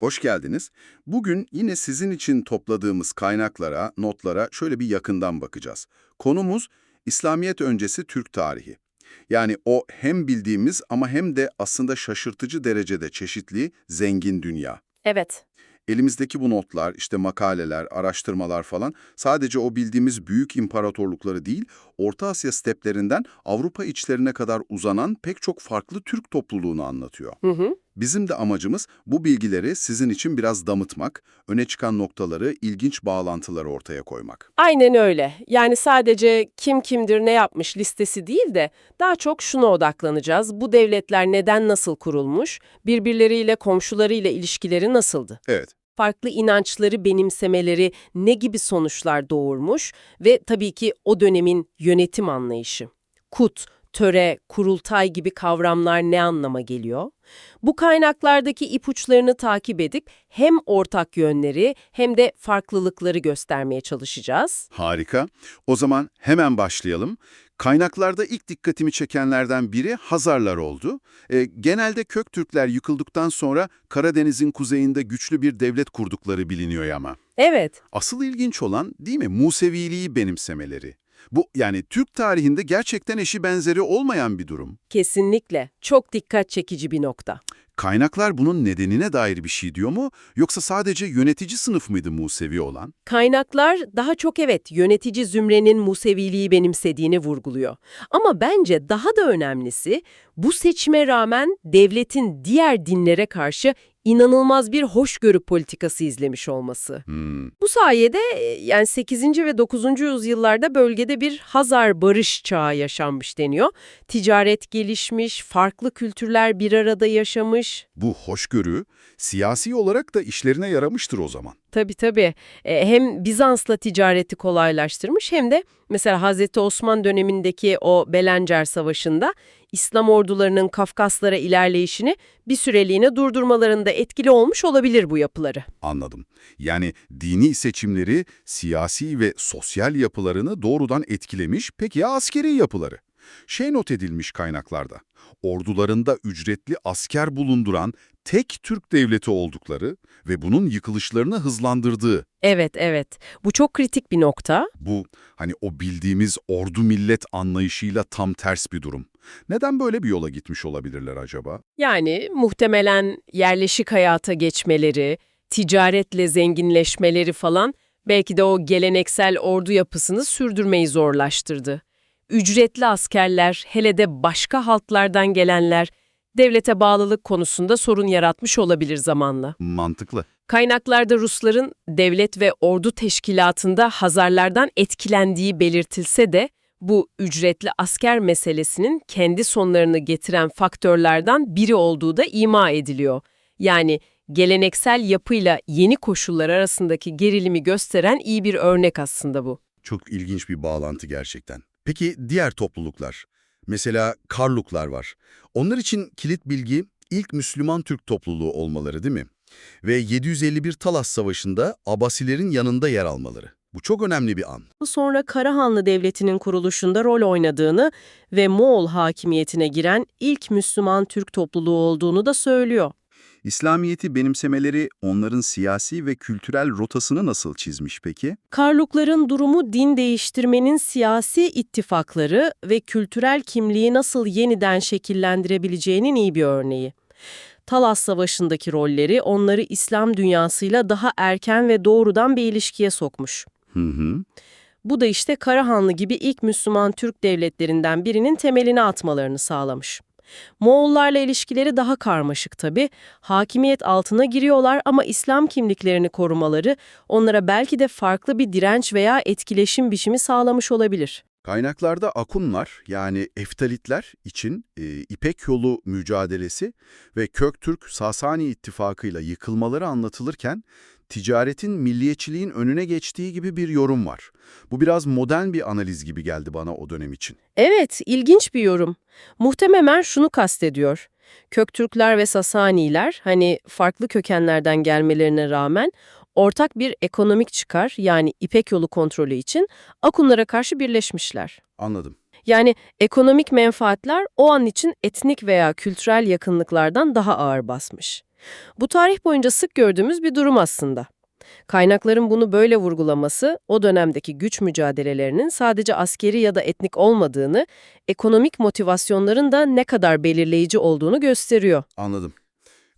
Hoş geldiniz. Bugün yine sizin için topladığımız kaynaklara, notlara şöyle bir yakından bakacağız. Konumuz İslamiyet öncesi Türk tarihi. Yani o hem bildiğimiz ama hem de aslında şaşırtıcı derecede çeşitli, zengin dünya. Evet. Elimizdeki bu notlar, işte makaleler, araştırmalar falan sadece o bildiğimiz büyük imparatorlukları değil, Orta Asya steplerinden Avrupa içlerine kadar uzanan pek çok farklı Türk topluluğunu anlatıyor. Hı hı. Bizim de amacımız bu bilgileri sizin için biraz damıtmak, öne çıkan noktaları, ilginç bağlantıları ortaya koymak. Aynen öyle. Yani sadece kim kimdir ne yapmış listesi değil de daha çok şuna odaklanacağız. Bu devletler neden nasıl kurulmuş, birbirleriyle komşularıyla ilişkileri nasıldı? Evet, Farklı inançları benimsemeleri ne gibi sonuçlar doğurmuş ve tabii ki o dönemin yönetim anlayışı. Kut, töre, kurultay gibi kavramlar ne anlama geliyor? Bu kaynaklardaki ipuçlarını takip edip hem ortak yönleri hem de farklılıkları göstermeye çalışacağız. harika. O zaman hemen başlayalım. Kaynaklarda ilk dikkatimi çekenlerden biri Hazarlar oldu. E, genelde Köktürkler yıkıldıktan sonra Karadeniz'in kuzeyinde güçlü bir devlet kurdukları biliniyor ama. Evet, Asıl ilginç olan değil mi Museviliği benimsemeleri. Bu yani Türk tarihinde gerçekten eşi benzeri olmayan bir durum. kesinlikle. Çok dikkat çekici bir nokta. Kaynaklar bunun nedenine dair bir şey diyor mu yoksa sadece yönetici sınıf mıydı Musevi olan? Kaynaklar daha çok evet yönetici zümrenin Museviliği benimsediğini vurguluyor. Ama bence daha da önemlisi bu seçime rağmen devletin diğer dinlere karşı inanılmaz bir hoşgörü politikası izlemiş olması. Hmm, Bu sayede e, yani 8. ve 9. yüzyıllarda bölgede bir Hazar barış çağı yaşanmış deniyor. Ticaret gelişmiş, farklı kültürler bir arada yaşamış. bu hoşgörü siyasi olarak da işlerine yaramıştır o zaman. Tabii tabii. E, hem Bizans'la ticareti kolaylaştırmış hem de mesela Hazreti Osman dönemindeki o Belencer Savaşı'nda İslam ordularının Kafkaslara ilerleyişini bir süreliğine durdurmalarında etkili olmuş olabilir bu yapıları. Anladım. Yani dini seçimleri siyasi ve sosyal yapılarını doğrudan etkilemiş, peki ya askeri yapıları? Şey not edilmiş kaynaklarda, ordularında ücretli asker bulunduran tek Türk devleti oldukları ve bunun yıkılışlarını hızlandırdığı. Evet evet. Bu çok kritik bir nokta. Bu hani o bildiğimiz ordu millet anlayışıyla tam ters bir durum. Neden böyle bir yola gitmiş olabilirler acaba? Yani muhtemelen yerleşik hayata geçmeleri, ticaretle zenginleşmeleri falan belki de o geleneksel ordu yapısını sürdürmeyi zorlaştırdı. Ücretli askerler, hele de başka halklardan gelenler, devlete bağlılık konusunda sorun yaratmış olabilir zamanla. Mantıklı. Kaynaklarda Rusların devlet ve ordu teşkilatında Hazarlardan etkilendiği belirtilse de bu ücretli asker meselesinin kendi sonlarını getiren faktörlerden biri olduğu da ima ediliyor. Yani geleneksel yapıyla yeni koşullar arasındaki gerilimi gösteren iyi bir örnek aslında bu. Çok ilginç bir bağlantı gerçekten. Peki diğer topluluklar? Mesela Karluklar var. Onlar için kilit bilgi ilk Müslüman Türk topluluğu olmaları değil mi? Ve 751 Talas Savaşı'nda Abasilerin yanında yer almaları. Bu çok önemli bir an. Sonra Karahanlı Devleti'nin kuruluşunda rol oynadığını ve Moğol hakimiyetine giren ilk Müslüman Türk topluluğu olduğunu da söylüyor. İslamiyet'i benimsemeleri onların siyasi ve kültürel rotasını nasıl çizmiş peki? Karlukların durumu din değiştirmenin siyasi ittifakları ve kültürel kimliği nasıl yeniden şekillendirebileceğinin iyi bir örneği. Talas Savaşı'ndaki rolleri onları İslam dünyasıyla daha erken ve doğrudan bir ilişkiye sokmuş. Hı hı. Bu da işte Karahanlı gibi ilk Müslüman Türk devletlerinden birinin temelini atmalarını sağlamış. Moğollarla ilişkileri daha karmaşık tabii. Hakimiyet altına giriyorlar ama İslam kimliklerini korumaları onlara belki de farklı bir direnç veya etkileşim biçimi sağlamış olabilir. Kaynaklarda Akunlar yani Eftalitler için e, İpek yolu mücadelesi ve Köktürk Sasani ittifakıyla yıkılmaları anlatılırken ticaretin milliyetçiliğin önüne geçtiği gibi bir yorum var. Bu biraz modern bir analiz gibi geldi bana o dönem için. Evet, ilginç bir yorum. Muhtemelen şunu kastediyor. Köktürkler ve Sasaniler hani farklı kökenlerden gelmelerine rağmen ortak bir ekonomik çıkar yani İpek yolu kontrolü için Akunlara karşı birleşmişler. Anladım. Yani ekonomik menfaatler o an için etnik veya kültürel yakınlıklardan daha ağır basmış. Bu tarih boyunca sık gördüğümüz bir durum aslında. Kaynakların bunu böyle vurgulaması, o dönemdeki güç mücadelelerinin sadece askeri ya da etnik olmadığını, ekonomik motivasyonların da ne kadar belirleyici olduğunu gösteriyor. Anladım.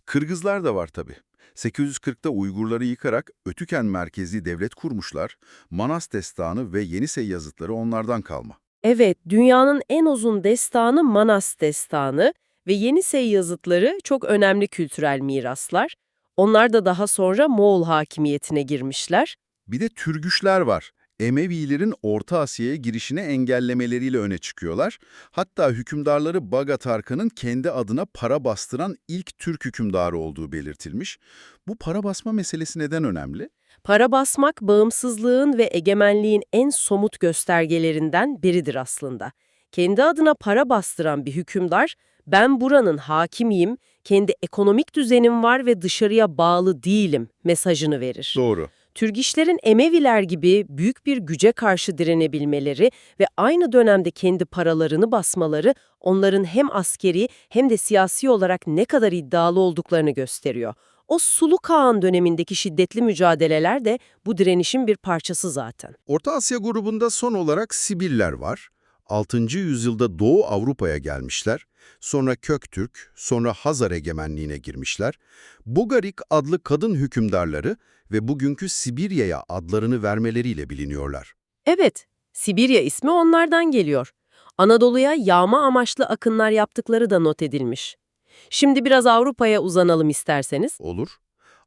Kırgızlar da var tabii. 840'ta Uygurları yıkarak Ötüken merkezli devlet kurmuşlar. Manas destanı ve Yenisey yazıtları onlardan kalma. Evet, dünyanın en uzun destanı Manas destanı ve Yenisey yazıtları çok önemli kültürel miraslar. Onlar da daha sonra Moğol hakimiyetine girmişler. Bir de Türgüşler var. Emevilerin Orta Asya'ya girişini engellemeleriyle öne çıkıyorlar. Hatta hükümdarları Baga Tarkan'ın kendi adına para bastıran ilk Türk hükümdarı olduğu belirtilmiş. Bu para basma meselesi neden önemli? Para basmak bağımsızlığın ve egemenliğin en somut göstergelerinden biridir aslında. Kendi adına para bastıran bir hükümdar, ben buranın hakimiyim, kendi ekonomik düzenim var ve dışarıya bağlı değilim mesajını verir. Doğru. Türgişlerin Emeviler gibi büyük bir güce karşı direnebilmeleri ve aynı dönemde kendi paralarını basmaları onların hem askeri hem de siyasi olarak ne kadar iddialı olduklarını gösteriyor. O Sulu Kağan dönemindeki şiddetli mücadeleler de bu direnişin bir parçası zaten. Orta Asya grubunda son olarak Sibiller var. 6. yüzyılda Doğu Avrupa'ya gelmişler. Sonra Köktürk, sonra Hazar egemenliğine girmişler. Bugarik adlı kadın hükümdarları ve bugünkü Sibirya'ya adlarını vermeleriyle biliniyorlar. Evet, Sibirya ismi onlardan geliyor. Anadolu'ya yağma amaçlı akınlar yaptıkları da not edilmiş. Şimdi biraz Avrupa'ya uzanalım isterseniz. Olur.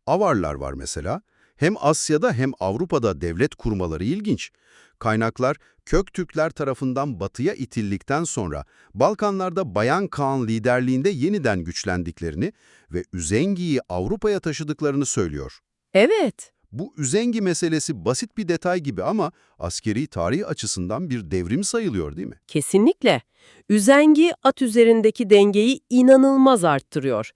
Avarlar var mesela. Hem Asya'da hem Avrupa'da devlet kurmaları ilginç. Kaynaklar Köktürkler tarafından batıya itildikten sonra Balkanlarda Bayan Kağan liderliğinde yeniden güçlendiklerini ve Üzengi'yi Avrupa'ya taşıdıklarını söylüyor. Evet. Bu Üzengi meselesi basit bir detay gibi ama askeri tarih açısından bir devrim sayılıyor değil mi? Kesinlikle. Üzengi at üzerindeki dengeyi inanılmaz arttırıyor.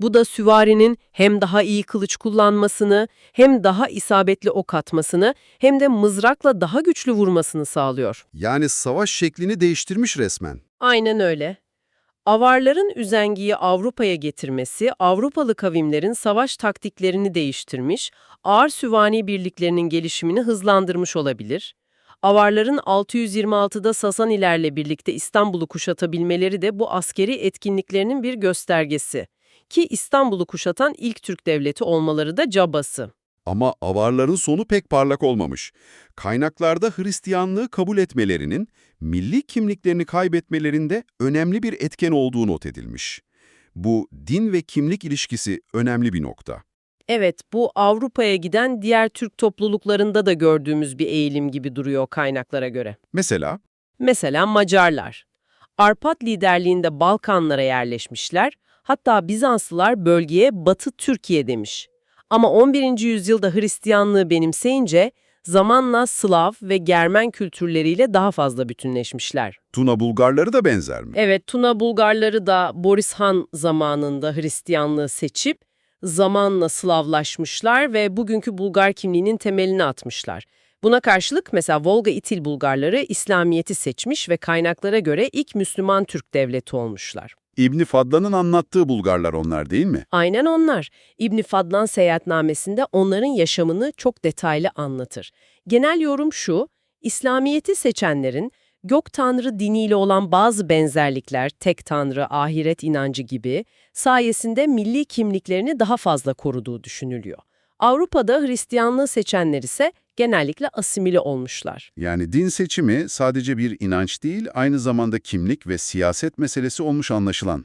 Bu da süvarinin hem daha iyi kılıç kullanmasını, hem daha isabetli ok atmasını, hem de mızrakla daha güçlü vurmasını sağlıyor. Yani savaş şeklini değiştirmiş resmen. Aynen öyle. Avarların üzengiyi Avrupa'ya getirmesi, Avrupalı kavimlerin savaş taktiklerini değiştirmiş, ağır süvari birliklerinin gelişimini hızlandırmış olabilir. Avarların 626'da Sasanilerle birlikte İstanbul'u kuşatabilmeleri de bu askeri etkinliklerinin bir göstergesi. Ki İstanbul'u kuşatan ilk Türk devleti olmaları da cabası. Ama avarların sonu pek parlak olmamış. Kaynaklarda Hristiyanlığı kabul etmelerinin, milli kimliklerini kaybetmelerinde önemli bir etken olduğu not edilmiş. Bu din ve kimlik ilişkisi önemli bir nokta. Evet, bu Avrupa'ya giden diğer Türk topluluklarında da gördüğümüz bir eğilim gibi duruyor kaynaklara göre. Mesela Mesela Macarlar. Arpat liderliğinde Balkanlara yerleşmişler, hatta Bizanslılar bölgeye Batı Türkiye demiş. Ama 11. yüzyılda Hristiyanlığı benimseyince zamanla Slav ve Germen kültürleriyle daha fazla bütünleşmişler. Tuna Bulgarları da benzer mi? Evet, Tuna Bulgarları da Boris Han zamanında Hristiyanlığı seçip zamanla Slavlaşmışlar ve bugünkü Bulgar kimliğinin temelini atmışlar. Buna karşılık mesela Volga İtil Bulgarları İslamiyet'i seçmiş ve kaynaklara göre ilk Müslüman Türk devleti olmuşlar. İbni Fadlan'ın anlattığı Bulgarlar onlar değil mi? Aynen onlar. İbni Fadlan seyahatnamesinde onların yaşamını çok detaylı anlatır. Genel yorum şu, İslamiyet'i seçenlerin gök tanrı diniyle olan bazı benzerlikler, tek tanrı, ahiret inancı gibi sayesinde milli kimliklerini daha fazla koruduğu düşünülüyor. Avrupa'da Hristiyanlığı seçenler ise genellikle asimile olmuşlar. Yani din seçimi sadece bir inanç değil, aynı zamanda kimlik ve siyaset meselesi olmuş anlaşılan.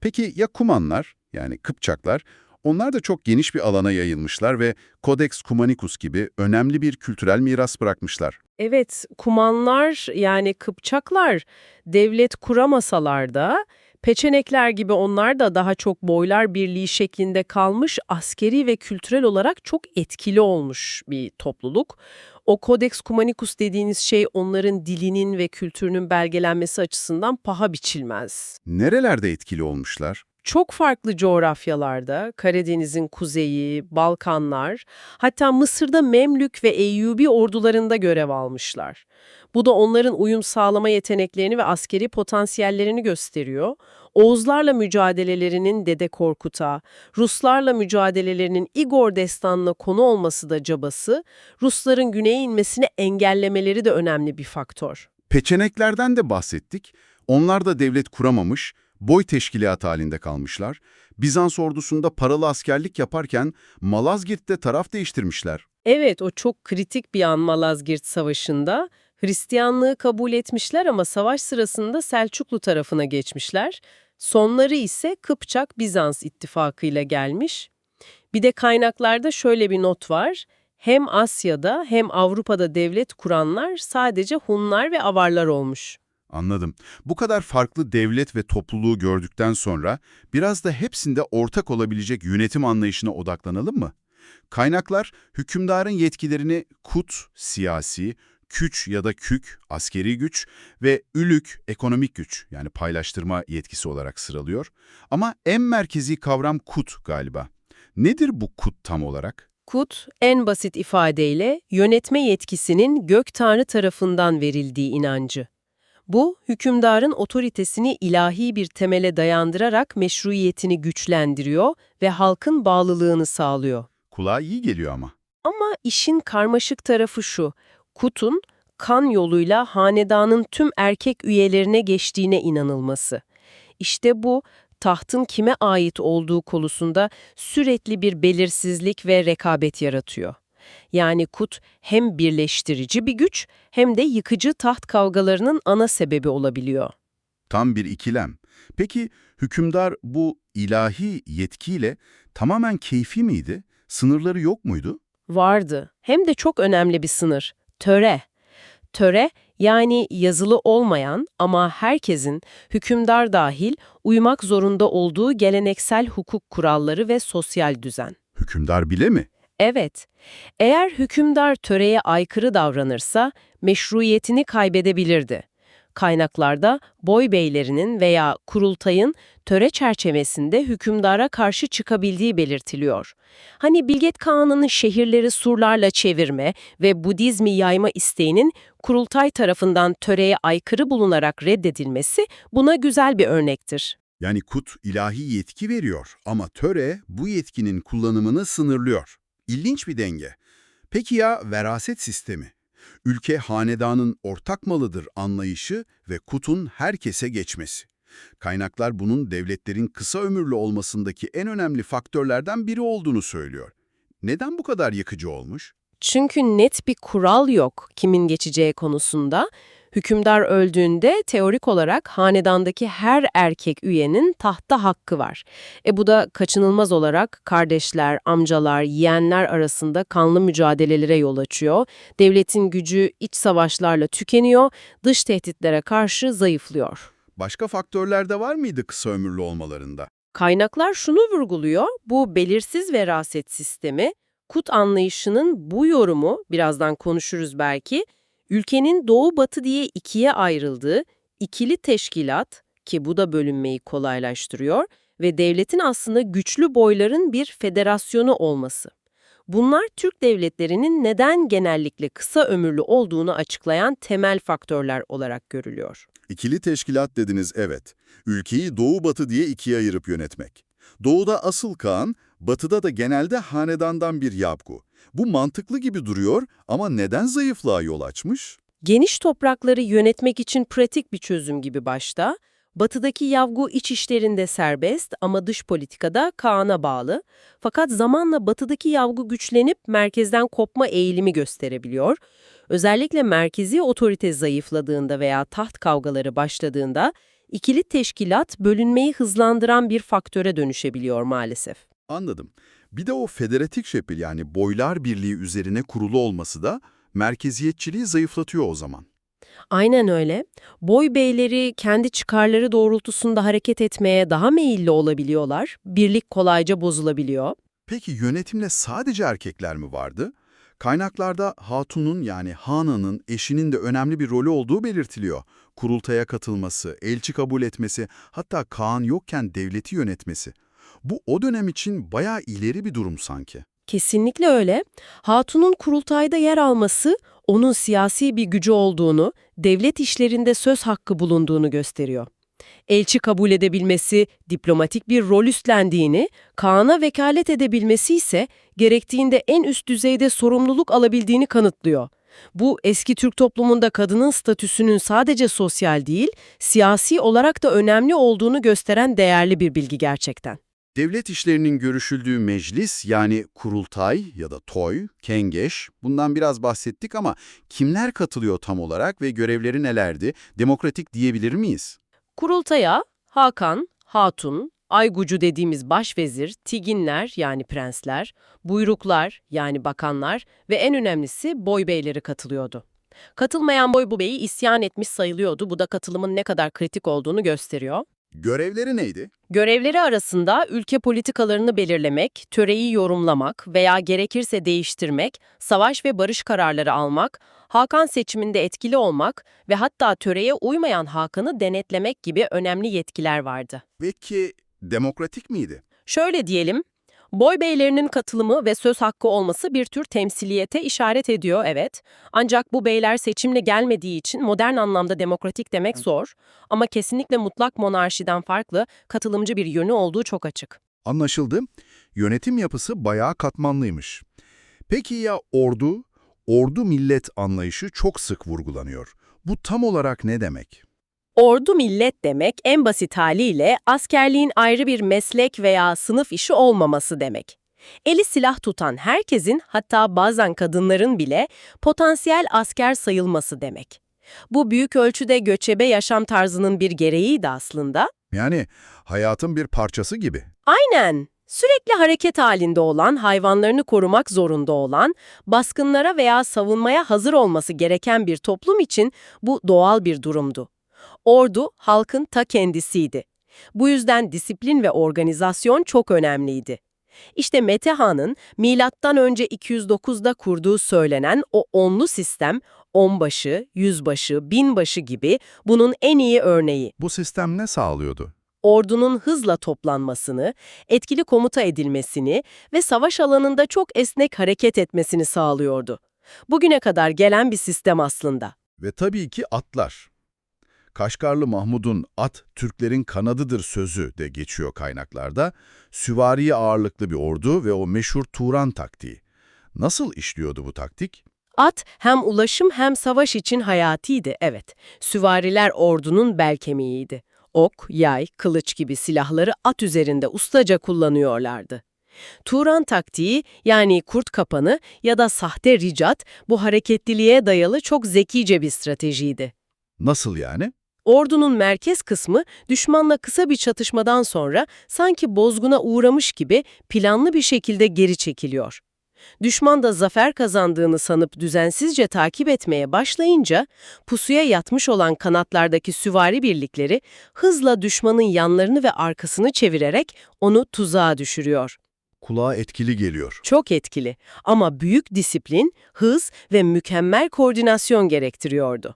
Peki ya Kumanlar, yani Kıpçaklar, onlar da çok geniş bir alana yayılmışlar ve Codex Cumanicus gibi önemli bir kültürel miras bırakmışlar. Evet, Kumanlar yani Kıpçaklar devlet kuramasalar da Peçenekler gibi onlar da daha çok boylar birliği şeklinde kalmış, askeri ve kültürel olarak çok etkili olmuş bir topluluk. O Codex Cumanicus dediğiniz şey onların dilinin ve kültürünün belgelenmesi açısından paha biçilmez. Nerelerde etkili olmuşlar? Çok farklı coğrafyalarda, Karadeniz'in kuzeyi, Balkanlar, hatta Mısır'da Memlük ve Eyyubi ordularında görev almışlar. Bu da onların uyum sağlama yeteneklerini ve askeri potansiyellerini gösteriyor. Oğuzlarla mücadelelerinin Dede Korkut'a, Ruslarla mücadelelerinin Igor destanına konu olması da cabası, Rusların güneye inmesini engellemeleri de önemli bir faktör. Peçeneklerden de bahsettik. Onlar da devlet kuramamış, boy teşkilat halinde kalmışlar. Bizans ordusunda paralı askerlik yaparken Malazgirt'te taraf değiştirmişler. Evet, o çok kritik bir an Malazgirt Savaşı'nda. Hristiyanlığı kabul etmişler ama savaş sırasında Selçuklu tarafına geçmişler. Sonları ise Kıpçak-Bizans ittifakıyla gelmiş. Bir de kaynaklarda şöyle bir not var. Hem Asya'da hem Avrupa'da devlet kuranlar sadece Hunlar ve Avarlar olmuş. Anladım. Bu kadar farklı devlet ve topluluğu gördükten sonra biraz da hepsinde ortak olabilecek yönetim anlayışına odaklanalım mı? Kaynaklar hükümdarın yetkilerini kut, siyasi, küç ya da kük, askeri güç ve ülük, ekonomik güç yani paylaştırma yetkisi olarak sıralıyor. Ama en merkezi kavram kut galiba. Nedir bu kut tam olarak? Kut, en basit ifadeyle yönetme yetkisinin gök tanrı tarafından verildiği inancı. Bu, hükümdarın otoritesini ilahi bir temele dayandırarak meşruiyetini güçlendiriyor ve halkın bağlılığını sağlıyor. Kulağa iyi geliyor ama. Ama işin karmaşık tarafı şu, Kut'un kan yoluyla hanedanın tüm erkek üyelerine geçtiğine inanılması. İşte bu, tahtın kime ait olduğu konusunda sürekli bir belirsizlik ve rekabet yaratıyor. Yani Kut hem birleştirici bir güç hem de yıkıcı taht kavgalarının ana sebebi olabiliyor. Tam bir ikilem. Peki hükümdar bu ilahi yetkiyle tamamen keyfi miydi? Sınırları yok muydu? Vardı. Hem de çok önemli bir sınır. Töre. Töre, yani yazılı olmayan ama herkesin, hükümdar dahil, uymak zorunda olduğu geleneksel hukuk kuralları ve sosyal düzen. Hükümdar bile mi? Evet, eğer hükümdar töreye aykırı davranırsa meşruiyetini kaybedebilirdi. Kaynaklarda boy beylerinin veya kurultayın töre çerçevesinde hükümdara karşı çıkabildiği belirtiliyor. Hani Bilget Kağan'ın şehirleri surlarla çevirme ve Budizmi yayma isteğinin kurultay tarafından töreye aykırı bulunarak reddedilmesi buna güzel bir örnektir. Yani kut ilahi yetki veriyor ama töre bu yetkinin kullanımını sınırlıyor. İlginç bir denge. Peki ya veraset sistemi? Ülke hanedanın ortak malıdır anlayışı ve kutun herkese geçmesi. Kaynaklar bunun devletlerin kısa ömürlü olmasındaki en önemli faktörlerden biri olduğunu söylüyor. Neden bu kadar yıkıcı olmuş? Çünkü net bir kural yok kimin geçeceği konusunda. Hükümdar öldüğünde teorik olarak hanedandaki her erkek üyenin tahta hakkı var. E bu da kaçınılmaz olarak kardeşler, amcalar, yeğenler arasında kanlı mücadelelere yol açıyor. Devletin gücü iç savaşlarla tükeniyor, dış tehditlere karşı zayıflıyor. Başka faktörler de var mıydı kısa ömürlü olmalarında? Kaynaklar şunu vurguluyor, bu belirsiz veraset sistemi, kut anlayışının bu yorumu, birazdan konuşuruz belki, ülkenin doğu-batı diye ikiye ayrıldığı ikili teşkilat ki bu da bölünmeyi kolaylaştırıyor ve devletin aslında güçlü boyların bir federasyonu olması. Bunlar Türk devletlerinin neden genellikle kısa ömürlü olduğunu açıklayan temel faktörler olarak görülüyor. İkili teşkilat dediniz evet. Ülkeyi doğu-batı diye ikiye ayırıp yönetmek. Doğuda asıl Kaan, batıda da genelde hanedandan bir Yabgu. Bu mantıklı gibi duruyor ama neden zayıflığa yol açmış? Geniş toprakları yönetmek için pratik bir çözüm gibi başta, batıdaki Yavgu iç işlerinde serbest ama dış politikada Kaan'a bağlı. Fakat zamanla batıdaki Yavgu güçlenip merkezden kopma eğilimi gösterebiliyor. Özellikle merkezi otorite zayıfladığında veya taht kavgaları başladığında ikili teşkilat bölünmeyi hızlandıran bir faktöre dönüşebiliyor maalesef. Anladım. Bir de o federatif şepil yani boylar birliği üzerine kurulu olması da merkeziyetçiliği zayıflatıyor o zaman. Aynen öyle. Boy beyleri kendi çıkarları doğrultusunda hareket etmeye daha meyilli olabiliyorlar. Birlik kolayca bozulabiliyor. Peki yönetimle sadece erkekler mi vardı? Kaynaklarda hatunun yani hananın eşinin de önemli bir rolü olduğu belirtiliyor. Kurultaya katılması, elçi kabul etmesi, hatta Kaan yokken devleti yönetmesi. Bu o dönem için bayağı ileri bir durum sanki. Kesinlikle öyle. Hatun'un kurultayda yer alması, onun siyasi bir gücü olduğunu, devlet işlerinde söz hakkı bulunduğunu gösteriyor. elçi kabul edebilmesi, diplomatik bir rol üstlendiğini, Kaan'a vekalet edebilmesi ise gerektiğinde en üst düzeyde sorumluluk alabildiğini kanıtlıyor. Bu eski Türk toplumunda kadının statüsünün sadece sosyal değil, siyasi olarak da önemli olduğunu gösteren değerli bir bilgi gerçekten. Devlet işlerinin görüşüldüğü meclis yani kurultay ya da toy, kengeş bundan biraz bahsettik ama kimler katılıyor tam olarak ve görevleri nelerdi? Demokratik diyebilir miyiz? Kurultaya Hakan, Hatun, Aygucu dediğimiz başvezir, tiginler yani prensler, buyruklar yani bakanlar ve en önemlisi boybeyleri katılıyordu. Katılmayan boybeyi isyan etmiş sayılıyordu. Bu da katılımın ne kadar kritik olduğunu gösteriyor. Görevleri neydi? Görevleri arasında ülke politikalarını belirlemek, töreyi yorumlamak veya gerekirse değiştirmek, savaş ve barış kararları almak, Hakan seçiminde etkili olmak ve hatta töreye uymayan Hakan'ı denetlemek gibi önemli yetkiler vardı. Peki demokratik miydi? Şöyle diyelim, boy beylerinin katılımı ve söz hakkı olması bir tür temsiliyete işaret ediyor, evet. Ancak bu beyler seçimle gelmediği için modern anlamda demokratik demek zor ama kesinlikle mutlak monarşiden farklı, katılımcı bir yönü olduğu çok açık. Anlaşıldı. Yönetim yapısı bayağı katmanlıymış. Peki ya ordu? Ordu millet anlayışı çok sık vurgulanıyor. Bu tam olarak ne demek? Ordu millet demek en basit haliyle askerliğin ayrı bir meslek veya sınıf işi olmaması demek. Eli silah tutan herkesin hatta bazen kadınların bile potansiyel asker sayılması demek. Bu büyük ölçüde göçebe yaşam tarzının bir gereğiydi aslında. Yani hayatın bir parçası gibi. Aynen. Sürekli hareket halinde olan, hayvanlarını korumak zorunda olan, baskınlara veya savunmaya hazır olması gereken bir toplum için bu doğal bir durumdu. Ordu, halkın ta kendisiydi. Bu yüzden disiplin ve organizasyon çok önemliydi. İşte Metehan'ın milattan önce 209'da kurduğu söylenen o onlu sistem, onbaşı, yüzbaşı, binbaşı gibi bunun en iyi örneği Bu sistem ne sağlıyordu? ordunun hızla toplanmasını, etkili komuta edilmesini ve savaş alanında çok esnek hareket etmesini sağlıyordu. Bugüne kadar gelen bir sistem aslında. Ve tabii ki atlar. Kaşgarlı Mahmud'un at Türklerin kanadıdır sözü de geçiyor kaynaklarda. Süvari ağırlıklı bir ordu ve o meşhur Turan taktiği. Nasıl işliyordu bu taktik? At hem ulaşım hem savaş için hayatiydi, evet. Süvariler ordunun bel kemiğiydi. Ok, yay, kılıç gibi silahları at üzerinde ustaca kullanıyorlardı. Turan taktiği yani kurt kapanı ya da sahte ricat bu hareketliliğe dayalı çok zekice bir stratejiydi. Nasıl yani? Ordunun merkez kısmı düşmanla kısa bir çatışmadan sonra sanki bozguna uğramış gibi planlı bir şekilde geri çekiliyor. Düşman da zafer kazandığını sanıp düzensizce takip etmeye başlayınca pusuya yatmış olan kanatlardaki süvari birlikleri hızla düşmanın yanlarını ve arkasını çevirerek onu tuzağa düşürüyor. Kulağa etkili geliyor. Çok etkili ama büyük disiplin, hız ve mükemmel koordinasyon gerektiriyordu.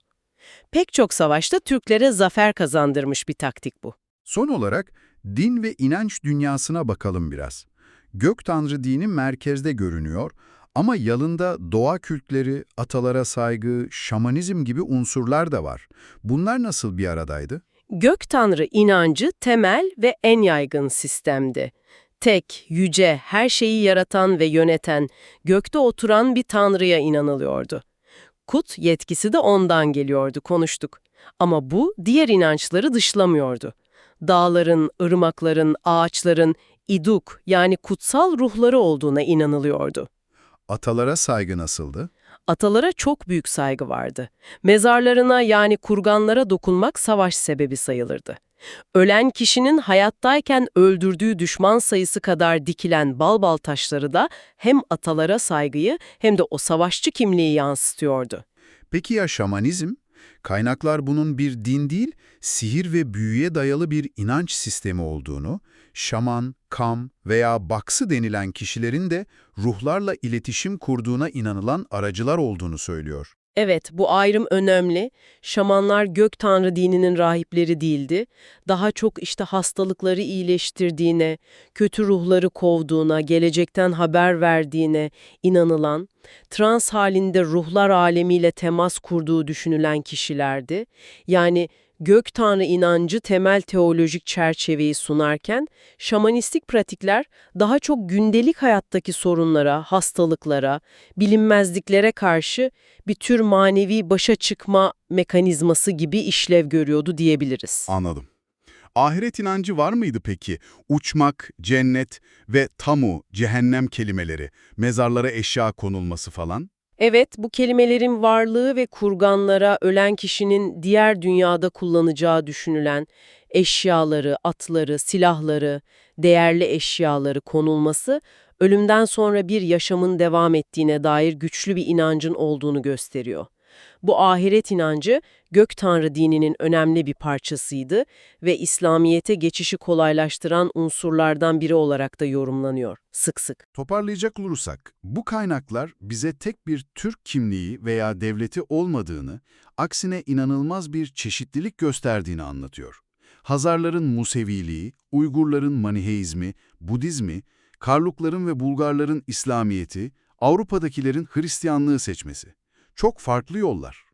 Pek çok savaşta Türklere zafer kazandırmış bir taktik bu. Son olarak din ve inanç dünyasına bakalım biraz. Gök tanrı dini merkezde görünüyor ama yanında doğa kültleri, atalara saygı, şamanizm gibi unsurlar da var. Bunlar nasıl bir aradaydı? Gök tanrı inancı temel ve en yaygın sistemdi. Tek, yüce, her şeyi yaratan ve yöneten, gökte oturan bir tanrıya inanılıyordu. Kut yetkisi de ondan geliyordu, konuştuk. Ama bu diğer inançları dışlamıyordu. Dağların, ırmakların, ağaçların iduk yani kutsal ruhları olduğuna inanılıyordu. Atalara saygı nasıldı? Atalara çok büyük saygı vardı. Mezarlarına yani kurganlara dokunmak savaş sebebi sayılırdı. Ölen kişinin hayattayken öldürdüğü düşman sayısı kadar dikilen balbal taşları da hem atalara saygıyı hem de o savaşçı kimliği yansıtıyordu. Peki ya şamanizm? Kaynaklar bunun bir din değil, sihir ve büyüye dayalı bir inanç sistemi olduğunu, şaman, kam veya baksı denilen kişilerin de ruhlarla iletişim kurduğuna inanılan aracılar olduğunu söylüyor. Evet, bu ayrım önemli. Şamanlar gök tanrı dininin rahipleri değildi. Daha çok işte hastalıkları iyileştirdiğine, kötü ruhları kovduğuna, gelecekten haber verdiğine inanılan, trans halinde ruhlar alemiyle temas kurduğu düşünülen kişilerdi. Yani gök tanrı inancı temel teolojik çerçeveyi sunarken, şamanistik pratikler daha çok gündelik hayattaki sorunlara, hastalıklara, bilinmezliklere karşı bir tür manevi başa çıkma mekanizması gibi işlev görüyordu diyebiliriz. Anladım. Ahiret inancı var mıydı peki? Uçmak, cennet ve tamu, cehennem kelimeleri, mezarlara eşya konulması falan? Evet, bu kelimelerin varlığı ve kurganlara ölen kişinin diğer dünyada kullanacağı düşünülen eşyaları, atları, silahları, değerli eşyaları konulması, ölümden sonra bir yaşamın devam ettiğine dair güçlü bir inancın olduğunu gösteriyor. Bu ahiret inancı, gök tanrı dininin önemli bir parçasıydı ve İslamiyet'e geçişi kolaylaştıran unsurlardan biri olarak da yorumlanıyor, sık sık. Toparlayacak olursak, bu kaynaklar bize tek bir Türk kimliği veya devleti olmadığını, aksine inanılmaz bir çeşitlilik gösterdiğini anlatıyor. Hazarların Museviliği, Uygurların Maniheizmi, Budizmi, Karlukların ve Bulgarların İslamiyeti, Avrupa'dakilerin Hristiyanlığı seçmesi. Çok farklı yollar.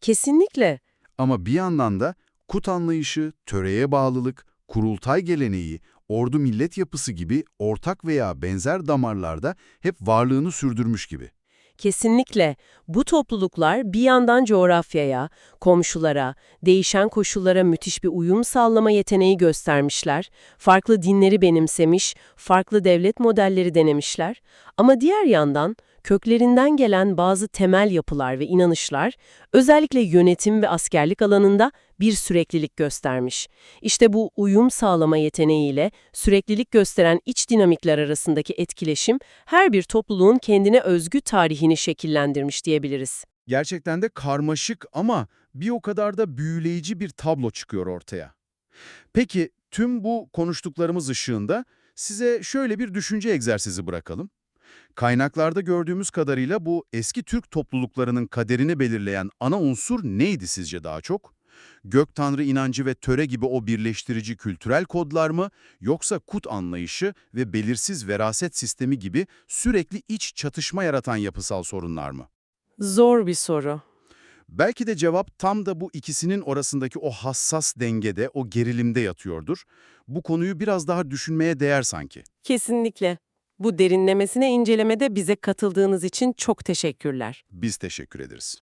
Kesinlikle. Ama bir yandan da kut anlayışı, töreye bağlılık, kurultay geleneği, ordu millet yapısı gibi ortak veya benzer damarlarda hep varlığını sürdürmüş gibi. Kesinlikle. Bu topluluklar bir yandan coğrafyaya, komşulara, değişen koşullara müthiş bir uyum sağlama yeteneği göstermişler, farklı dinleri benimsemiş, farklı devlet modelleri denemişler. Ama diğer yandan köklerinden gelen bazı temel yapılar ve inanışlar, özellikle yönetim ve askerlik alanında bir süreklilik göstermiş. İşte bu uyum sağlama yeteneğiyle süreklilik gösteren iç dinamikler arasındaki etkileşim, her bir topluluğun kendine özgü tarihini şekillendirmiş diyebiliriz. Gerçekten de karmaşık ama bir o kadar da büyüleyici bir tablo çıkıyor ortaya. Peki tüm bu konuştuklarımız ışığında size şöyle bir düşünce egzersizi bırakalım. Kaynaklarda gördüğümüz kadarıyla bu eski Türk topluluklarının kaderini belirleyen ana unsur neydi sizce daha çok? Gök tanrı inancı ve töre gibi o birleştirici kültürel kodlar mı yoksa kut anlayışı ve belirsiz veraset sistemi gibi sürekli iç çatışma yaratan yapısal sorunlar mı? Zor bir soru. Belki de cevap tam da bu ikisinin orasındaki o hassas dengede, o gerilimde yatıyordur. Bu konuyu biraz daha düşünmeye değer sanki. Kesinlikle. Bu derinlemesine incelemede bize katıldığınız için çok teşekkürler. Biz teşekkür ederiz.